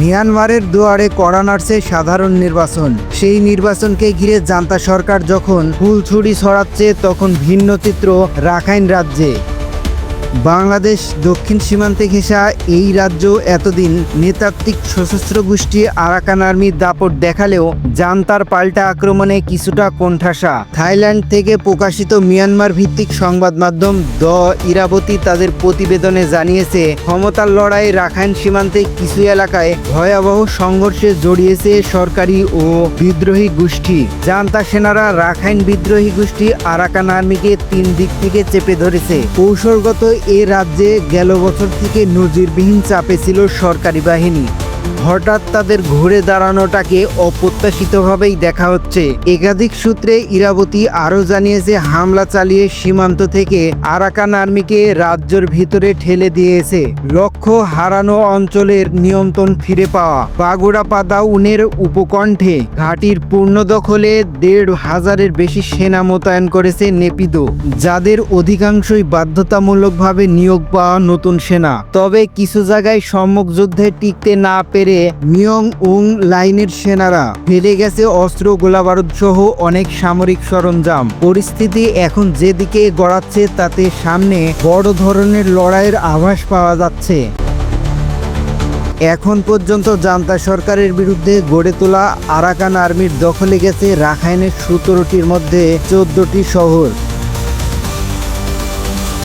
মিয়ানমারের দুয়ারে কড়া নাড়ছে সাধারণ নির্বাচন। সেই নির্বাচনকে ঘিরে জান্তা সরকার যখন ফুলছুরি ছড়াচ্ছে, তখন ভিন্ন চিত্র রাখাইন রাজ্যে। বাংলাদেশ দক্ষিণ সীমান্তে ঘেঁষা এই রাজ্য এতদিন নেতাত্ত্বিক সশস্ত্র গোষ্ঠী আরাকান আর্মির দাপট দেখালেও জান্তার পাল্টা আক্রমণে কিছুটা কোণঠাসা। থাইল্যান্ড থেকে প্রকাশিত মিয়ানমার ভিত্তিক সংবাদ মাধ্যম দ ইরাবতী তাদের প্রতিবেদনে জানিয়েছে, ক্ষমতার লড়াই রাখাইন সীমান্তে কিছু এলাকায় ভয়াবহ সংঘর্ষে জড়িয়েছে সরকারি ও বিদ্রোহী গোষ্ঠী। জান্তা সেনারা রাখাইন বিদ্রোহী গোষ্ঠী আরাকান আর্মিকে তিন দিক থেকে চেপে ধরেছে। কৌশলগত এ রাজ্যে গেল বছর থেকে নজিরবিহীন চাপে ছিল সরকারি বাহিনী। হঠাৎ তাদের ঘুরে দাঁড়ানোটাকে অপ্রত্যাশিতভাবেই দেখা হচ্ছে। একাধিক সূত্রে ইরাবতী আরও জানিয়েছে, হামলা চালিয়ে সীমান্ত থেকে আরাকান আর্মিকে রাজ্যের ভিতরে ঠেলে দিয়েছে। লক্ষ্য হারানো অঞ্চলের নিয়ন্ত্রণ ফিরে পাওয়া। বাগুড়া পাদাউনের উপকণ্ঠে ঘাটির পূর্ণ দখলে দেড় হাজারের বেশি সেনা মোতায়েন করেছে নেপিদো যাদের অধিকাংশই বাধ্যতামূলকভাবে নিয়োগ পাওয়া নতুন সেনা। তবে কিছু জায়গায় সম্মুখ যুদ্ধে টিকতে না পেরে মিয়ং উং লাইনের সেনারা ফেলে গেছে অস্ত্র, গোলাবারুদ সহ অনেক সামরিক সরঞ্জাম। পরিস্থিতি এখন যেদিকে গড়াচ্ছে, তাতে সামনে বড় ধরনের লড়াইয়ের আভাস পাওয়া যাচ্ছে। এখন পর্যন্ত জান্তা সরকারের বিরুদ্ধে গড়ে তোলা আরাকান আর্মির দখলে গেছে রাখাইনের সতেরোটির মধ্যে চোদ্দটি শহর।